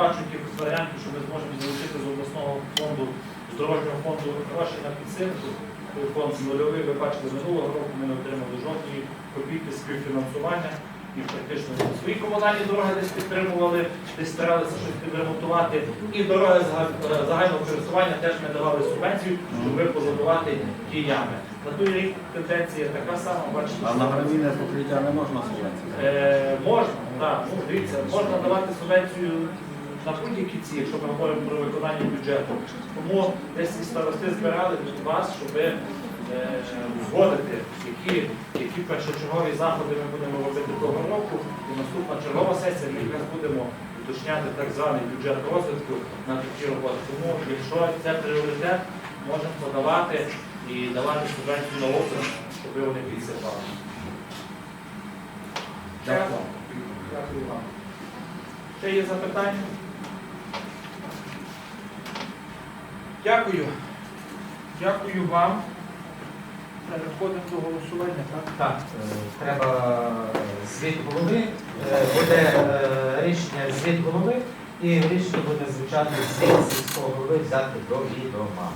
Бачу якихось варіантів, що ми зможемо залучити з обласного фонду, з дорожнього фонду гроші на підсилку. Фонд нульовий, ви бачите, минулого року ми не отримали жодної копійки співфінансування. І практично свої комунальні дороги десь підтримували, десь старалися щось підремонтувати. І дороги загального користування теж ми давали субвенцію, щоб позабувати ті ями. На той рік тенденція така сама, бачите. А на гравійне покриття не можна субвенції? Е, можна, так, ну, дивіться, можна давати субвенцію на будь-які ці, якщо ми говоримо про виконання бюджету. Тому десь і старости збирали від вас, щоб е, згодити, які, які першочергові заходи ми будемо робити того року. І наступна чергова сесія ми якраз будемо уточняти так званий бюджет розвитку на такі роботи. Тому, якщо це пріоритет, можемо подавати і давати субвенцію на округ, щоб вони підсипали. Дякую. Дякую вам. Ще є запитання? Дякую. Дякую вам. Переходимо до голосування, так? Так, е, треба е, звіт голови, е, буде е, рішення звіт голови, і рішення буде звучати звіт сільського голови взяти до відома.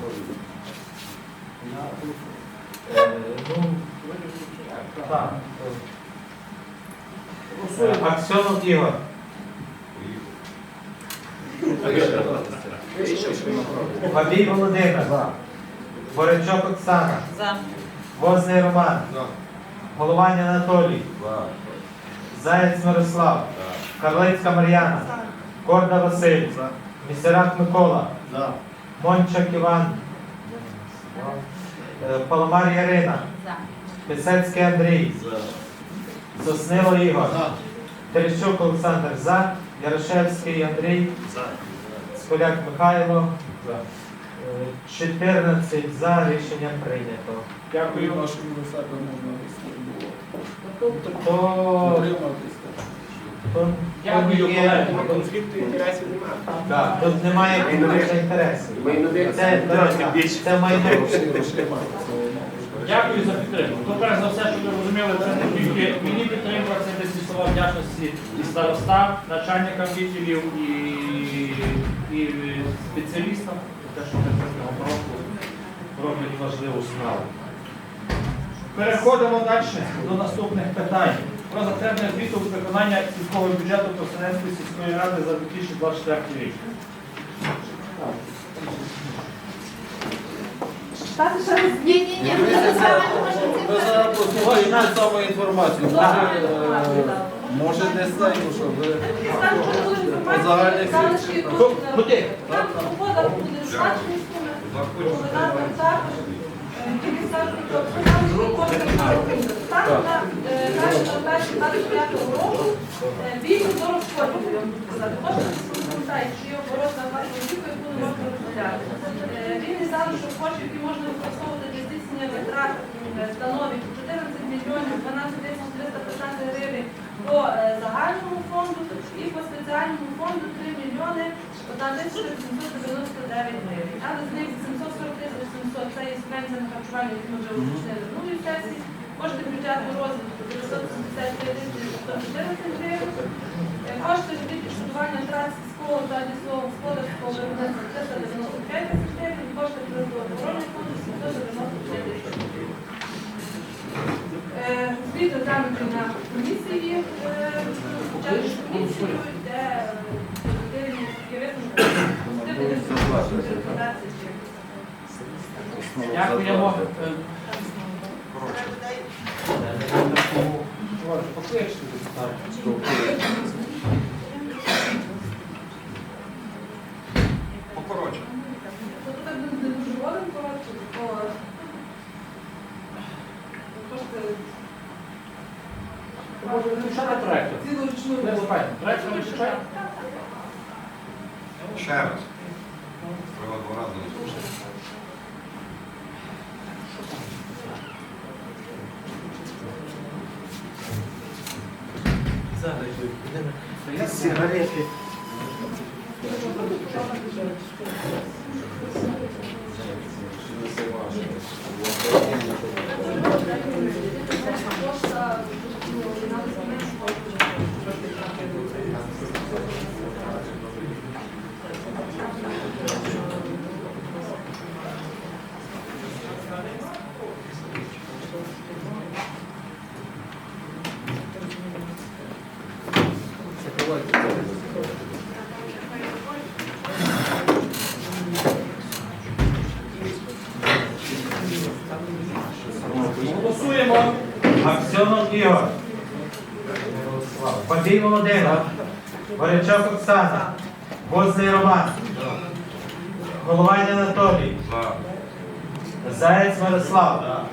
Е, Ну, так. е, Аксьонов Ігор, Бабій Володимир, Борячок Оксана, За. Возний Роман, Голованя Анатолій, Заєць Мирослав, Карлицька Мар'яна, Корда Василь, Місерак Микола, За. Мончак Іван, е, Паламар Ярина, За. Писецький Андрій, Соснило Ігор, За. Терещук Олександр. За, Ярошевський Андрій, За. Сколяк Михайло, е, 14 за рішення прийнято. Дякую. Нашому до можна було. То, Утриматися. Дякую, то є- Конфлікту інтересів немає. Тут немає конфлікту інтересів. Це, це майно. Дякую за підтримку. Ну, перш за все, щоб ви розуміли, це не тільки мені підтримка, це десь слова вдячності і старостам, начальникам відділів, і, і спеціалістам, за те, що вони протягом року роблять важливу справу. Переходимо далі до наступних питань. Про затвердження звіту виконання сільського бюджету Тосненської сільської ради за 2024 рік. Стати ще раз. Ні, ні, ми Ви зараз послухаєте інформацію. Е, Може десь так, що ви інформації, загальних тут, Там робота буде значною Координатор також. Е, Тільки. Там на е, нашій 25 року е, більше 40 шкодів, я вам сказати. Можна пам'ятаєте, що є оборот на віку, яку не можна розподіляти. Е, Вільний залишок коштів, які можна використовувати для здійснення витрат, е, становить 14 мільйонів 12 тисяч 315 гривень по е, загальному фонду і по спеціальному фонду 3 мільйони 1 тисяча 899 гривень. Але з них 740 тисяч 700 це є субвенція на харчування, які ми вже уточнили в минулій сесії. Кошти бюджетного розвитку 975 тисяч 114 гривень. Е, Кошти від відшкодування втрат сільського та лісового господарського виробництва 395 тисяч гривень. Кошти природоохоронних фонду 795 тисяч гривень. Е, Звіт розглянути на комісії, е, комісію, де е. Дякуємо. Е, покличте депутатів. покоротше. Тобто так не дуже голим коротко, бо кошти Вивчали проєкту? цілорічну Не забувайте, проєкт ви вивчаєте? Ще раз. Треба два рази не слухати. Сигарети. Кошта, ну, на Ігор. Не Бабій Володимир. Горячок Оксана. Возний Роман. Головань Анатолій. За. Заєць Мирослав.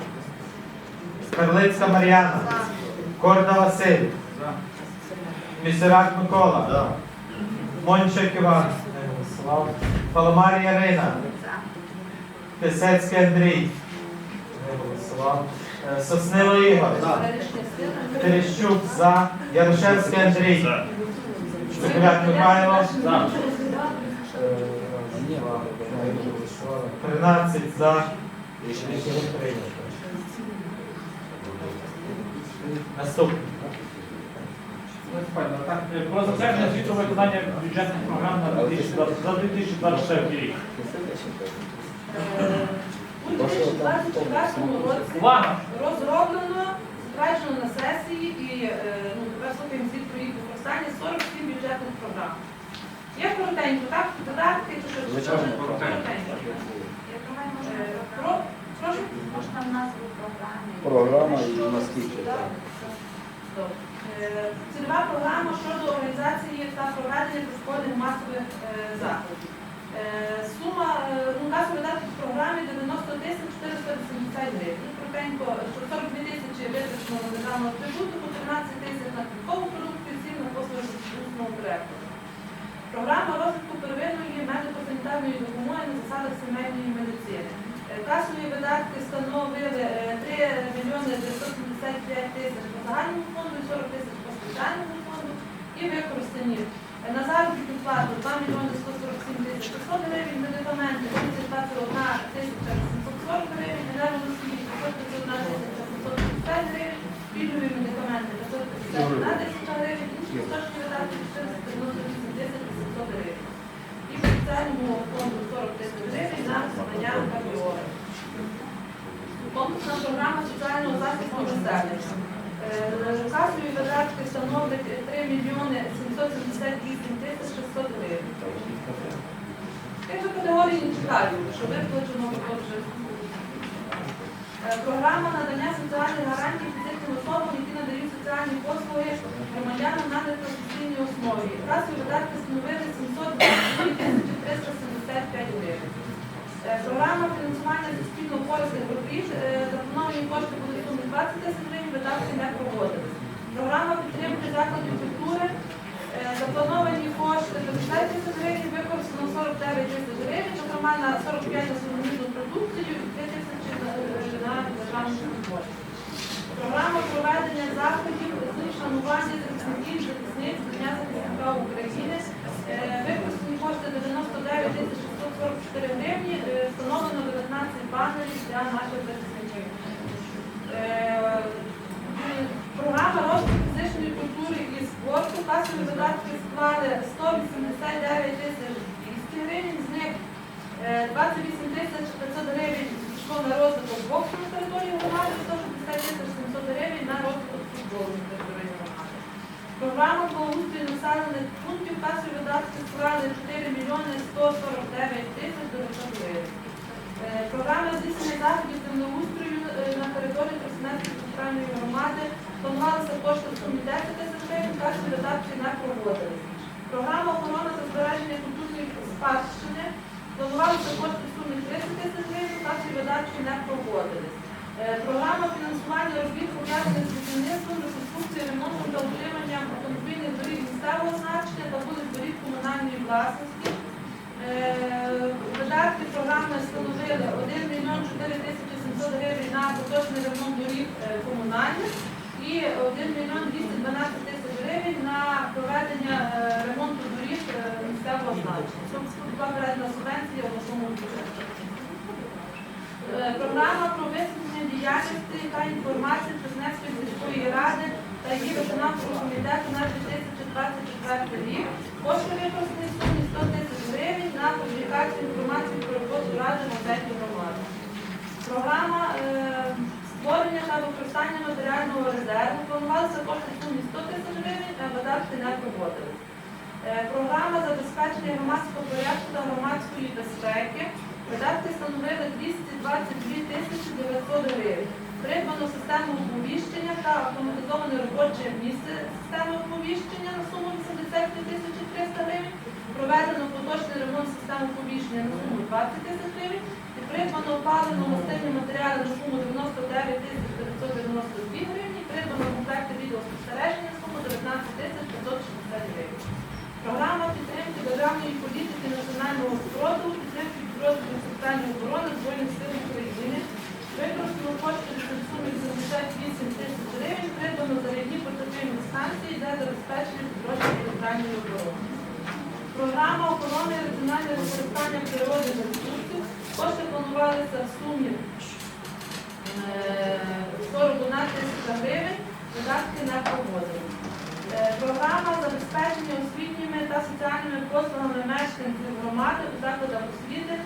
Скарлицька Мар'яна. Корда Василь. Місерак Микола. Мончик Іван. Голосував. Ярина. Писецький Андрій. Е, Соснило Ігор. Терещук за. Ярошевський Андрій. Шукляк Михайло. За. Е, 13 за. Наступний. Е, Про затвердження звіту виконання бюджетних програм на 2020 за 2024 рік. У 2024 році Увага! розроблено, затверджено на сесії і е, ну, тепер слухаємо звіт про їх використання 47 бюджетних програм. Я коротенько, так? Додатки, чи що? Звичайно, коротенько. Е, про- Прошу. Можна назву програми. Програма і наскільки. Так. Добре. Е, Цільова програма щодо організації та проведення безподних масових е, заходів. Е, Сума е, ну, касові видатки в програмі 90 тисяч 480 гривень. Коротенько, що 42 тисячі витрачено на державного прибутку, 13 тисяч на квіткову продукцію, 7 на послуги усного перекладу. Програма розвитку первинної медико-санітарної допомоги на засадах сімейної медицини. Е, Касові видатки становили е, 3 мільйони 975 тисяч по загальному фонду і 40 тисяч по спеціальному фонду і використані на заробітну плату 2 мільйони 147 тисяч 500 гривень, медикаменти 221 тисяча 740 гривень, енергоносії 551 тисяча 750 гривень, пільгові медикаменти 551 тисяча гривень, інші істочні видатки 498 тисяч 800 гривень. І в спеціальному фонду 40 тисяч гривень на звання кардіолога. Комплексна програма соціального захисту населення. Е, Касові видатки становлять 3 мільйони 778 тисяч 600 гривень. Тих категорій не чекаю, що виплачено отже. Е, Програма надання соціальних гарантій фізичним особам, які надають соціальні послуги громадянам на непрофесійній основі. Касові видатки становили 722 тисячі 375 гривень. Е, Програма фінансування суспільно корисних робіт. е, Заплановані кошти були в 20 тисяч гривень, видатки не проводились. Програма підтримки закладів культури. Е, Заплановані кошти 50 тисяч гривень, використано 49 тисяч гривень, зокрема на 45 на продукцію і 2 тисячі на державну кошти. Програма проведення заходів з шанування захисників захисниць Дня захисника України. Е, Використані кошти 99 тисяч 644 гривні, е, встановлено 19 банерів для наших захисників. Е, Програма розвитку фізичної культури і спорту. Касові видатки склали 189 тисяч 200 гривень, з них е, 28 тисяч 500 гривень пішло на розвиток боксу на території громади, 160 тисяч 700 гривень на розвиток футболу на території громади. Програма благоустрою населених пунктів касові видатки склали 4 мільйони 149 тисяч 900 гривень. Е, Програма здійснення заходів землеустрою е, на території Тростянецької центральної громади планувалися сумі 10 тисяч гривень, касові видатки не проводились. Програма охорони та збереження культурної спадщини планувалися кошти в сумі 30 тисяч гривень, касові видатки не проводились. Е, Програма фінансування робіт пов'язаних з будівництвом, реконструкцією, ремонтом та утриманням автомобільних доріг місцевого значення та вулиць доріг комунальної власності. Е, Видатки програми становили 1 мільйон 4 тисячі 700 гривень на поточний ремонт доріг е, комунальних і 1 мільйон 212 тисяч гривень на проведення е, ремонту доріг е, місцевого значення. Тут була передана субвенція обласному бюджету. Е, Програма про висвітлення діяльності та інформації Чеснецької сільської ради та її виконавчого комітету на 2024 рік. Кошти використані сумі 100 тисяч гривень на публікацію інформації про роботу ради на громади. Програма використання матеріального резерву планувалися кошти в сумі 100 тисяч гривень, а видатки не проводились. Е, Програма забезпечення громадського порядку та громадської безпеки. Видатки становили 222 тисячі 900 гривень. Придбано систему оповіщення та автоматизоване робоче місце системи оповіщення на суму 82 тисячі 300 гривень. Проведено поточний ремонт системи оповіщення на суму 20 тисяч гривень. І придбано опалено мастильні матеріали на суму 99 тисяч 992 гривні. Придбано комплекти відеоспостереження суму 19 тисяч 560 гривень. Програма підтримки державної політики національного спротиву, підтримки підрозділів соціальної оборони Збройних сил України. Використано кошти в сумі 88 тисяч гривень, придбано зарядні портативні станції для забезпечення підрозділів територіальної оборони. Програма охорони і раціонального використання природних ресурсів. Кошти планувалися в сумі 41 тисяча гривень, видатки не погодили. Е, Програма забезпечення освітніми та соціальними послугами мешканців громади у закладах освіти, е,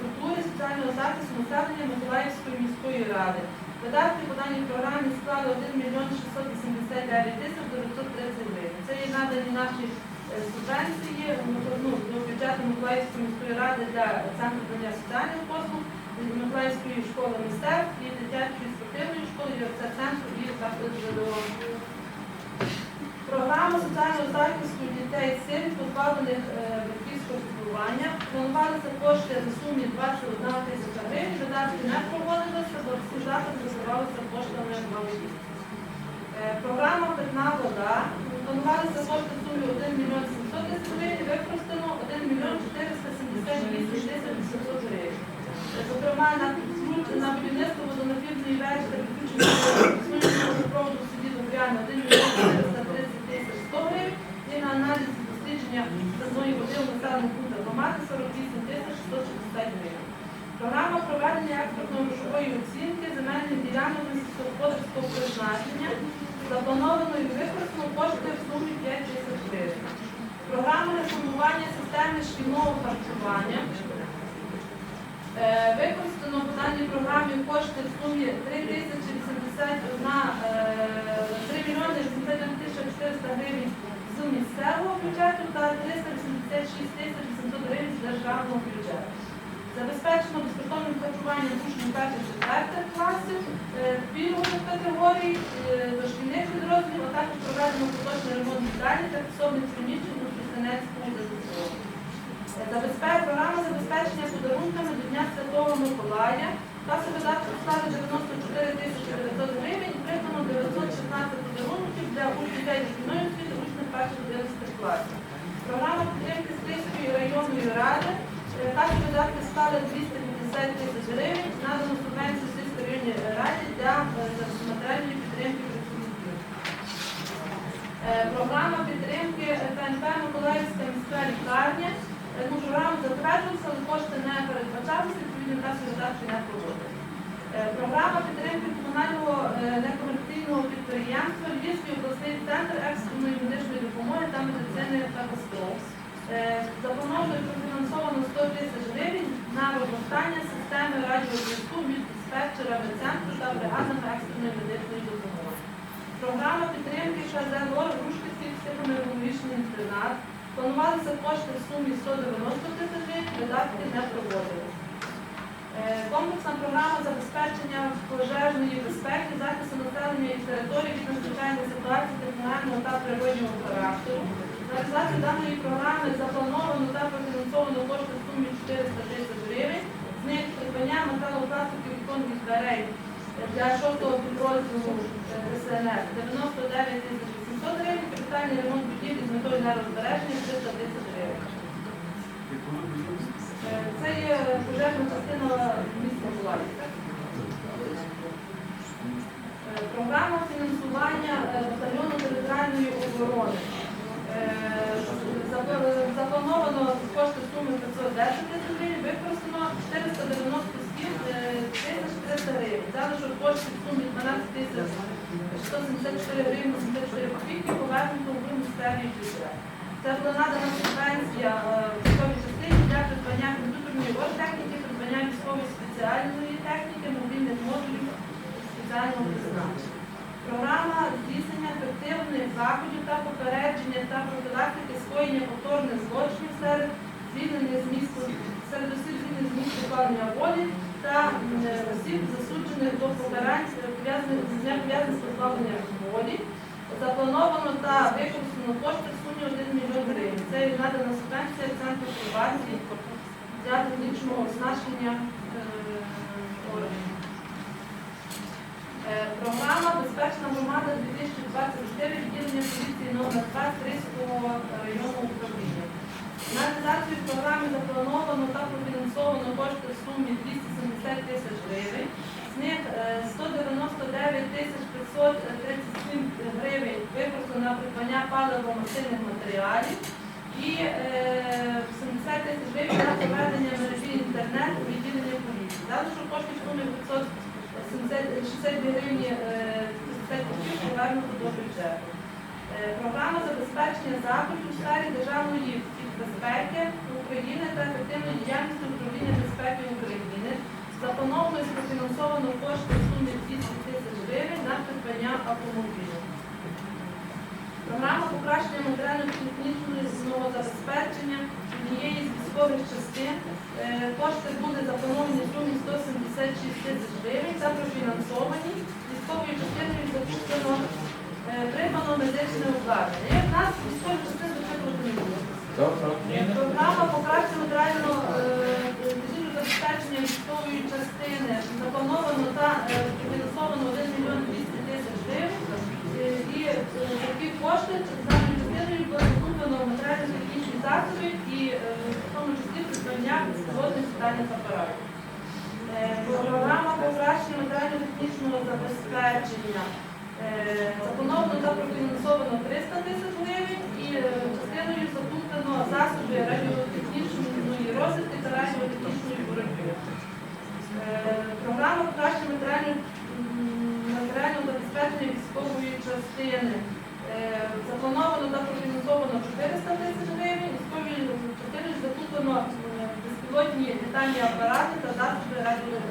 культури, соціального захисту населення Миколаївської міської ради. Видатки по даній програмі склали 1 мільйон 689 тисяч 930 гривень. Це є надані наші е, субвенції ну, ну, до бюджету Миколаївської міської ради для центру надання соціальних послуг, Миколаївської школи мистецтв і дитячої спортивної школи, центру і закладу ЖДО. Програма соціального захисту дітей сиріт позбавлених е, батьківського піклування. Планувалися кошти в сумі 21 тисяча гривень, видатки не проводилися, бо всі заходи розвивалися коштами малих. Програма Питна вода. Планувалися кошти в сумі 1 мільйон 700 тисяч гривень, використано 1 мільйон 478 тисяч 800 гривень. Зокрема, на, на будівництво водонапірної вежі та підключення водопроводу в селі Добряна 1 мільйон 430 тисяч 100 гривень і на аналіз дослідження питної води у населених пунктах громади 48 тисяч 160 гривень. Програма проведення експортно-грошової оцінки земельних ділянок сільськогосподарського призначення заплановано і використано кошти в сумі 5 тисяч гривень. Програма реформування системи шкільного харчування. Е, Використано в даній програмі кошти в сумі 3 тисячі 81, е, 3 мільйони 81 тисяч 400 гривень з місцевого бюджету та 386 тисяч 800 гривень з державного бюджету. Забезпечено безкоштовним харчуванням учнів перших четвертих класів, е, пільгових категорій, дошкільних підрозділів, а також проведено поточний ремонт їдальні та підсобних приміщень у Христинецькому програма забезпечення подарунками до Дня Святого Миколая. та видатків стали 94 тисячі 900 гривень і придбано 916 подарунків для учнів дітей дошкільної освіти, учнів перших 11 класів. Програма підтримки Стрийської районної ради. Е, Каса видатків склали 250 тисяч гривень. Надано субвенцію Стрийської районній раді для е, матеріальної підтримки працівників. Е, Програма підтримки ФНП Миколаївська міська лікарня. Е, Ну, програму затверджувалися, але кошти не передбачалися, відповідно касові видатки не проводили. Е, Програма підтримки комунального е, некомерційного підприємства Львівський обласний центр екстреної медичної допомоги та медицини катастроф. Е, профінансовано 100 тисяч гривень на розгортання системи радіозв'язку між диспетчерами центру та бригадами екстреної медичної допомоги. Програма підтримки ШЗЛО Рушківський психоневрологічний інтернат. Планувалися кошти в сумі 190 тисяч гривень, видатки не проводили. Е, Комплексна програма забезпечення пожежної безпеки, захисту населення і території від надзвичайних ситуацій техногенного та природнього характеру. Реалізацію даної програми заплановано та профінансовано кошти в сумі 400 тисяч гривень. З них придбання металопластиків віконних дверей для шостого підрозділу е, ДСНР 99 тисяч 800 гривень, капітальний ремонт будівлі з метою нерозбереження 300 тисяч гривень. Е, Це є пожежна частина міста Миколаївська. Е, Програма фінансування батальйону територіальної оборони. Е, зап- Заплановано кошти суми 510 тисяч гривень, використано 497 е, тисяч 300 гривень. Залишок коштів в сумі 12 тисяч 174 гривень 84 копійки повернуто в місцеві бюджет. Це була надана субвенція е, військовій частині для придбання комп'ютерної оргтехніки, придбання військової спеціальної техніки, мобільних модулів спеціального призначення. Програма здійснення ефективних заходів та попередження та профілактики скоєння повторних злочинів серед звільнених з місця серед осіб звільнених з місця укладення волі та та осіб, засуджених до покарань, е, пов'язаних з позбавленням волі. Заплановано та використано кошти в сумі 1 мільйон гривень. Це надана субвенція центру пробації для технічного оснащення е, органів. Е, Програма Безпечна громада 2024 відділення поліції номер 2 Стрийського районного управління. На реалізацію програми заплановано та профінансовано кошти в сумі 270 тисяч гривень. З них е, 199 тисяч 537 гривень використано на придбання паливо-мастильних матеріалів і е, 70 тисяч гривень на проведення мережі інтернету у відділення поліції. Залишок коштів в сумі 500 62 гривні е, 50 копійок повернуто до бюджету. Е, Програма забезпечення заходів у сфері державної безпеки України та ефективної діяльності управління безпеки України. Заплановано і профінансовано кошти в сумі 200 тисяч гривень на придбання автомобілів. Програма покращення матеріально-технічного забезпечення однієї з військових частин. Е, Кошти були заплановані в сумі 176 тисяч гривень та профінансовані військовою частиною закуплено е, придбано медичне обладнання. Як нас військові частини Програма покращення матеріального е, забезпечення військової частини заплановано та е, профінансовано 1 мільйон 200 тисяч гривень. Е, І такі кошти державною частиною закуплено матеріально-технічні засоби і в тому числі придбання безпілотних питання апаратів. Програма покращення матеріально-технічного забезпечення. Заплановано та профінансовано 300 тисяч гривень і е, частиною закуплено засоби радіотехнічної розвитки та радіотехнічної боротьби. Е, Програма покращення матеріального м, матеріального забезпечення військової частини. Е, Заплановано та профінансовано 400 тисяч гривень, військовою частиною закуплено е, безпілотні літальні апарати та засоби радіо-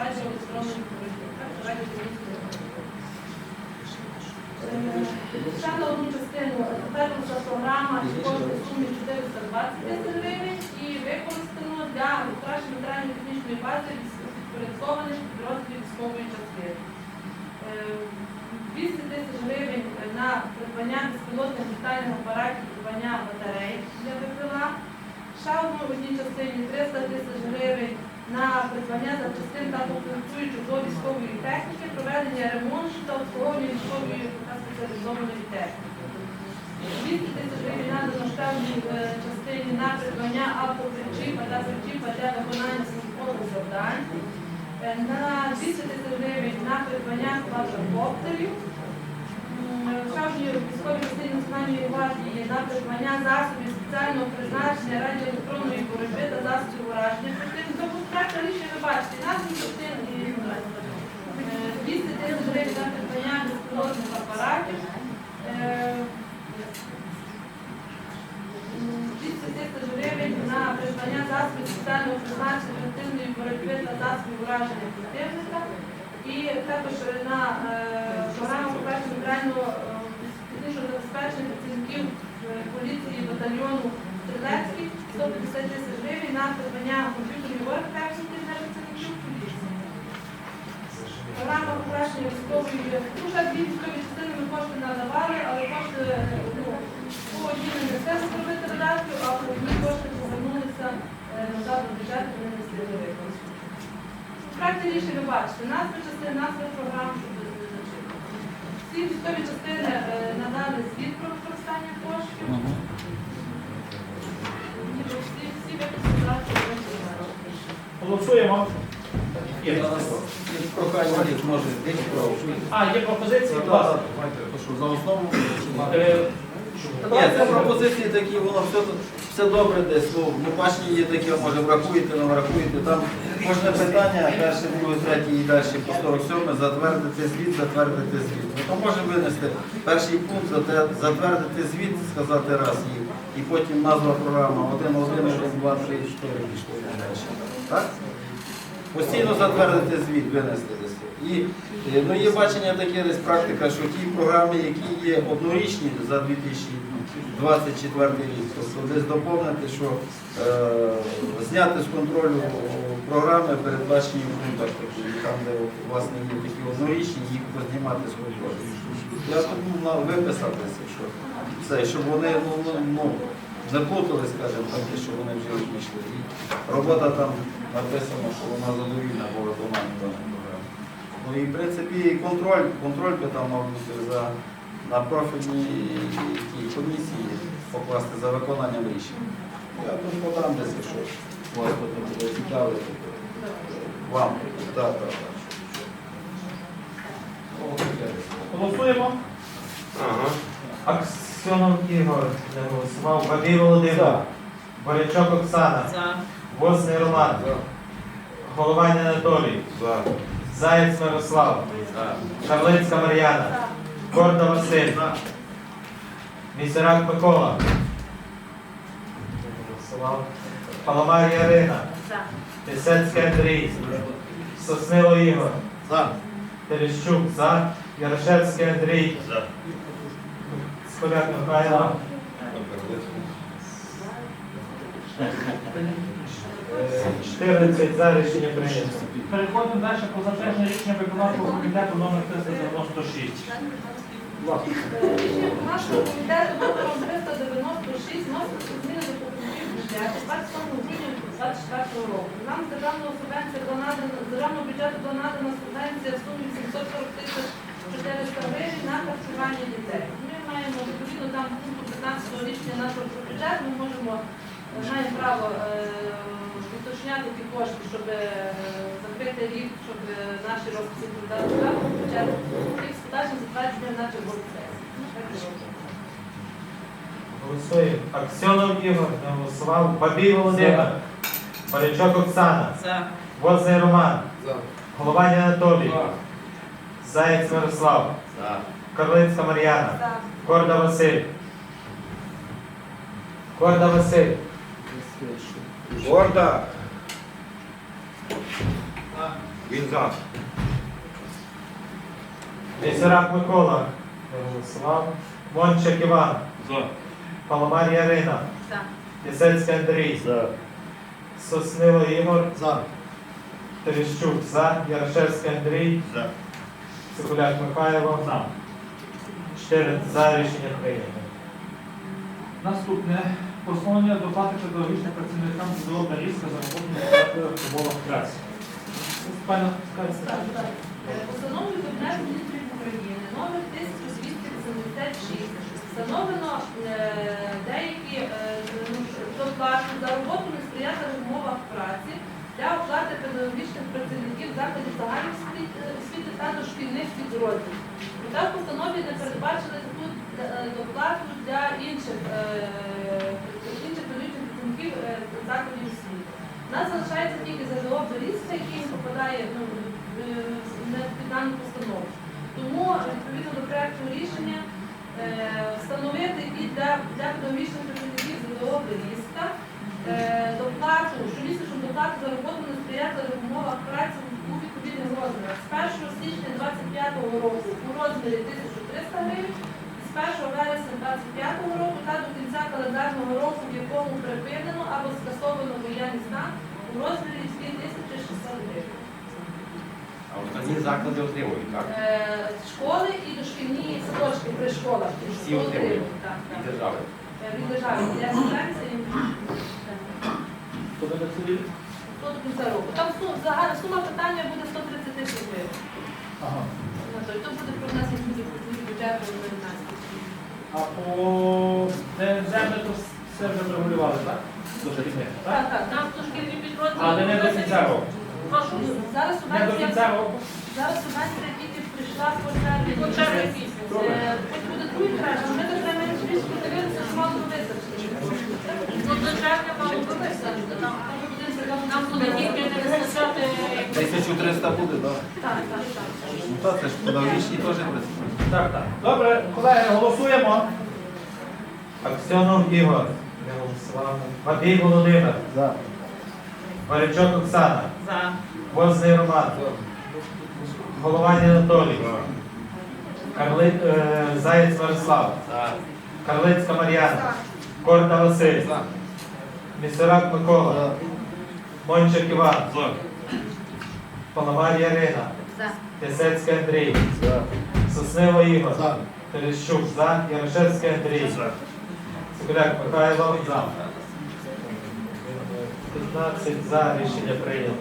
радіоелектронної боротьби. так, радіотехнічної боротьби. Е, Ще на одну частину затвердилася програма і кошти сумі 420 тисяч гривень і використано для покращення матеріально-технічної бази підпорядкованих підрозділів військової частини. Е, 200 тисяч гривень на придбання безпілотних літальних апаратів, придбання батарей для ВПЛА. Ще в одній частині 300 тисяч гривень на придбання запчастин та комплектуючих до військової техніки, проведення ремонту та обслуговування військової та спеціалізованої техніки. 200 тисяч надано ще е, частині на придбання автопричіпа та причіпа для виконання службових завдань. Е, На 200 тисяч гривень на придбання квадрокоптерів. Національної гвардії на придбання засобів спеціального призначення радіоелектронної боротьби та засобів ураження. Противник допускати рішення ви бачите, назви частин і е, 200 тисяч гривень на придбання безпілотних апаратів. Е, 200 гривень на придбання засобів спеціального призначення оперативної боротьби та засобів ураження противника. І також на е, програму е, забезпечення працівників е, поліції батальйону Стрілецький 150 тисяч гривень на придбання комп'ютерної оргтехніки поліції. Програма покращення військової, дві військові кошти надавали, але кошти ну, по одній не встигли зробити видатки, а по одній кошти повернулися е, назад до бюджету, вони не встигли виконати. Проекти рішення бачите, назви частин, назви програм, щоб ви не зачитали. Всі військові частини е, надали звіт про використання коштів. Ніби Всі, всі виписки зараз. Голосуємо. Є. Прохання може десь прошу. А, є пропозиції, будь ласка. Що за основу? Е, Ні, це пропозиції такі, воно все тут все добре десь. Ну, бумажні є такі, може врахуєте, не врахуєте. Там кожне питання, перше, друге, третє і далі по 47, затвердити звіт, затвердити звіт. Ну, то може винести перший пункт, зате- затвердити звіт, сказати раз і, і потім назва програми 1, 1, 1, 2, 3, 4 і далі. Так? Постійно затвердити звіт, винести десь. І е, ну, є бачення таке десь практика, що ті програми, які є однорічні за 2024 рік, тобто десь доповнити, що е, зняти з контролю програми, передбачені в пунктах, такі, там, де от, власне є такі однорічні, їх познімати з контролю. Я тут ну, виписав десь, що це, щоб вони ну, ну, ну, не плутали, скажімо, там, ті, що вони вже пішли. Робота там написано, що вона задовільна по виконанню даної програми. Ну і в принципі і контроль, контроль би там мав бути за, на профільній комісії покласти за виконанням рішень. Я тут подам десь, якщо вас буде цікавити. Вам, так, так, так. Голосуємо. Аксьонов Ігор не голосував. Бабій Володимир. Борячок Оксана. Возний Роман. Головань Анатолій. Заєць Мирослав. Шарлицька Мар'яна. Корда Василь. Місерак Микола. Паламар Ярина. Тисецький Андрій. Соснило Ігор. Терещук за. Ярошевський Андрій. Сколяк Михайло. Е, 14 за рішення прийнято. Переходимо далі по затвердження рішення виконавчого комітету номер 396. Рішення нашого комітету номером 396 носить зміни до показників бюджету 27 грудня 2024 року. Нам з державного надана з державного бюджету була надана субвенція в сумі 740 тисяч 400 гривень на харчування дітей. Маємо відповідно там пункту 15 рішення нашого про бюджет. Ми можемо е, маємо право е, уточняти ті кошти, щоб е, закрити рік, щоб наші розписи державному бюджету. І з подальшим затвердженням наших сесії. Голосуємо. Аксьонов Ігор не голосував. Бабій Володимир. Борячок Оксана. Возний Роман. Головань Анатолій. Заєць Мирослав. Карлицька Мар'яна. За. Корда Василь. Корда Василь. Горда. Він за. Місерак Микола. Не голосував. Мончик Іван. Паламар Ярина. За. Тисецький Андрій. Соснило Ігор. Терещук за. Ярошевський Андрій. Цикуляк Михайло. За. 4 за рішення прийнято. Наступне постановлення доплати педагогічним працівникам здоров'я різка за роботу в умовах праці. Пане Постановою Кабінету міністрів України номер 1286 встановлено е, деякі е, ну, доплати за роботу в несприятливих умовах праці для оплати педагогічних працівників закладів загальної е, освіти та дошкільних підрозділів. Так постанові не передбачили таку е, доплату для інших е, інших працівників е, закладів освіти. У нас залишається тільки ЗВО Борізька, який попадає ну, не під дану постанову. Тому відповідно до проекту рішення встановити і для, для педагогічних працівників ЗВО Борізька е, доплату, щомісячну доплату за роботу на сприятливих умовах праці у відповідних розмірах. З 1 січня 2025 року у розмірі 1300 гривень, з 1 вересня 2025 року та до кінця календарного року, в якому припинено або скасовано воєнний стан у розмірі 2600 гривень. А останні заклади отримують, так? Е, Школи і дошкільні садочки при школах. Всі отримують. Так, Від держави. Е, Від держави. Для субвенції хто буде собі? 100 до кінця року. Там загальна сума питання буде 130 тисяч гривень. Ага. То буде до бюджету 19. А по землі то все вже врегулювали, так? До шкільних, так? Так, так. Там дошкільні підрозділи. Але не до кінця року. Прошу. Зараз Не до субвенція. року. Зараз субвенція тільки прийшла по червні. По червні місяць. Е, Хоч буде другий транш, ми менше більше подивилися, що мало вистачити. Ну, до червня мало вистачити. Нам, нам буде тільки не вистачати 1300 буде, так? Так, так, так. Ну це ж педагогічні теж. Так, так. Добре, колеги, голосуємо. Аксьонов Ігор. Не Володимир. За. Борячок Оксана. за. Возний Роман. Голованя Анатолій. Карли... е, Заєць Мирослав. Карлицька Мар'яна. Корда Василь. Місерак Микола. Мончик Іван. Пономар Ярина. За. Тесецький Андрій. Соснило Ігор. Терещук за. Ярошевський Андрій. Цикуляк Михайло за. 15 за. Рішення прийнято.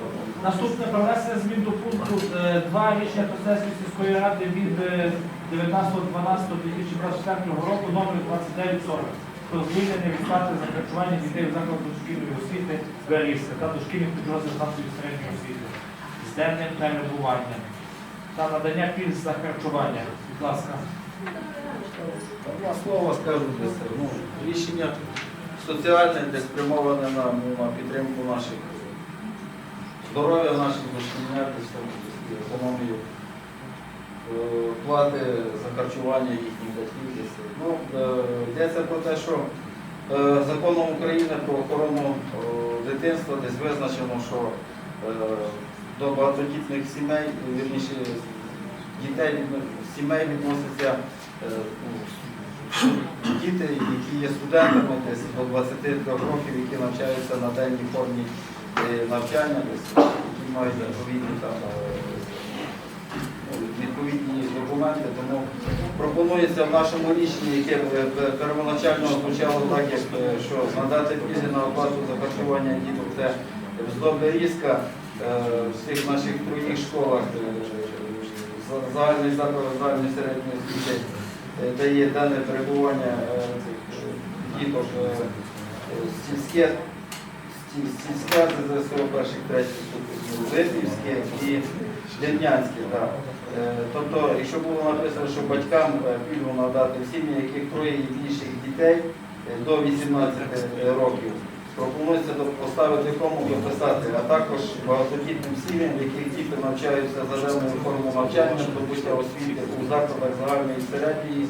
Наступне проведення змін до пункту 2 рішення Тростецької сільської ради від е, 19.12.2024 року номер 2940 про звільнення від сплати за харчування дітей у закладах дошкільної освіти Берізка та дошкільних підрозділів закладів середньої освіти з денним перебуванням та надання пільг за харчування. Будь ласка. Два слова скажу себе. Ну, рішення соціальне, де спрямоване на, ну, на підтримку наших здоров'я наших дошкільнят, економію, плати за харчування їхніх батьків. Ну, е, йдеться про те, що е, законом України про охорону е, дитинства десь визначено, що е, до багатодітних сімей, вірніше, дітей сімей відноситься е, ну, діти, які є студентами десь до 23 років, які навчаються на денній формі е, навчання, десь, які мають відповідні там. Е, документи, тому пропонується в нашому рішенні, яке е, пе- первоначально звучало так, як е, що надати пільги на оплату за харчування діток це вздоби різка в всіх наших других школах е, загальний заклад загальної середньої освіти е, дає дане перебування е, цих е, діток е, е, сільське, сіль- сільське ЗСО перших третіх ступенів, Липівське і Дернянське. Так. Е, Тобто, якщо було написано, що батькам е, пільгу надати сім'ї, яких троє і більших дітей е, до 18 років, пропонується поставити кому дописати, а також багатодітним сім'ям, яких діти навчаються за денною формою навчання, здобуття освіти у закладах загальної середньої,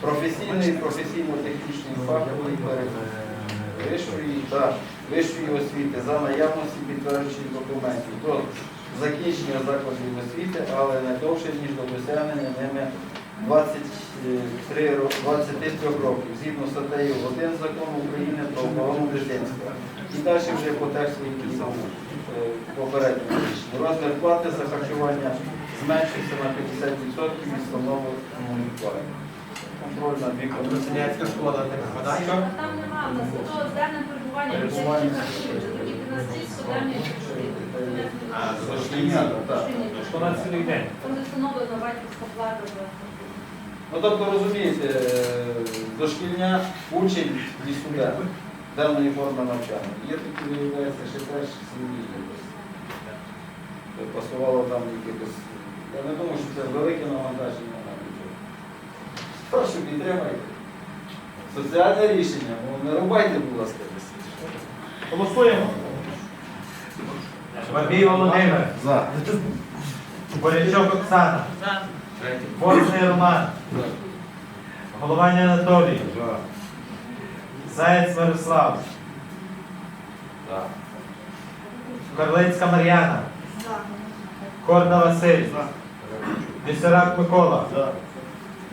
професійної, професійно-технічної фахової вищої та вищої освіти за наявності підтверджуючих документів. До закінчення закладів освіти, але не довше, ніж до досягнення ними 23 років, згідно з статтею 1 закону України про охорону дитинства. І далі вже по тексту які е, попередньо. Розмір плати за харчування зменшився на 50% від встановленої плати. Контрольна віконсенятська школа не випадає. Там немає, у нас то денне перебування, бюджетні харчів, тоді 14 день. Кондиціонова на батьківська плата. Ну тобто розумієте, е, дошкільня учень і суда даної форми навчання. Є такі виявляється, ще теж сім'ї якось. Е, пасувало там якихось. Я не думаю, що це велике навантаження на бюджет. Прошу підтримайте. Соціальне рішення, ну не рубайте, будь ласка. Голосуємо. Бабій Володимир. За. Борячок Оксана. Борзний Роман. Голованя Анатолій. Заєць Мирослав. Карлицька Мар'яна. Корда Василь. Місерак Микола.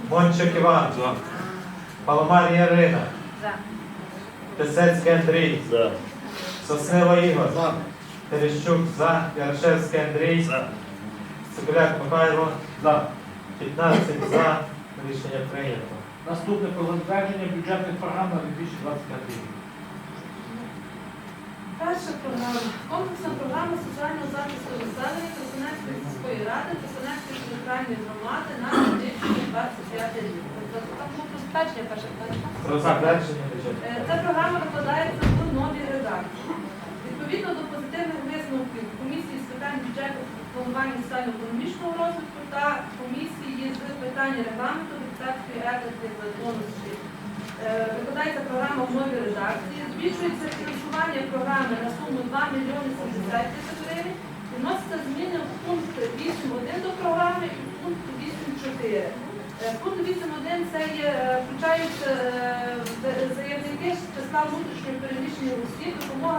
Мончик Іван. Паламар Ярина. За. Тесецький Андрій. Соснило Ігор. Терещук за. Ярошевський Андрій. Цикуляк Михайло. За. 15 за. Рішення прийнято. Наступне про затвердження бюджетних програм на 2025 рік. Перша програма. Комплексна програма соціального захисту населення Красунецької сільської ради Красунецької територіальної громади на 2025 рік. Тобто Там було проспечення перша. Про затвердження бюджету. Е, Ця програма викладається в новій редакції. Відповідно до позитивних висновків комісії з питань бюджету, планування соціально-економічного розвитку та комісії з питань регламенту, депутатської етики законності. Е, Викладається програма в новій редакції. Збільшується фінансування програми на суму 2 мільйони 70 тисяч гривень. Вносяться зміни в пункт 8.1 до програми і в пункт 8.4. Е, Пункт 8.1 це є, е, включаються е, заявники з числа внутрішньо переміщених осіб, допомога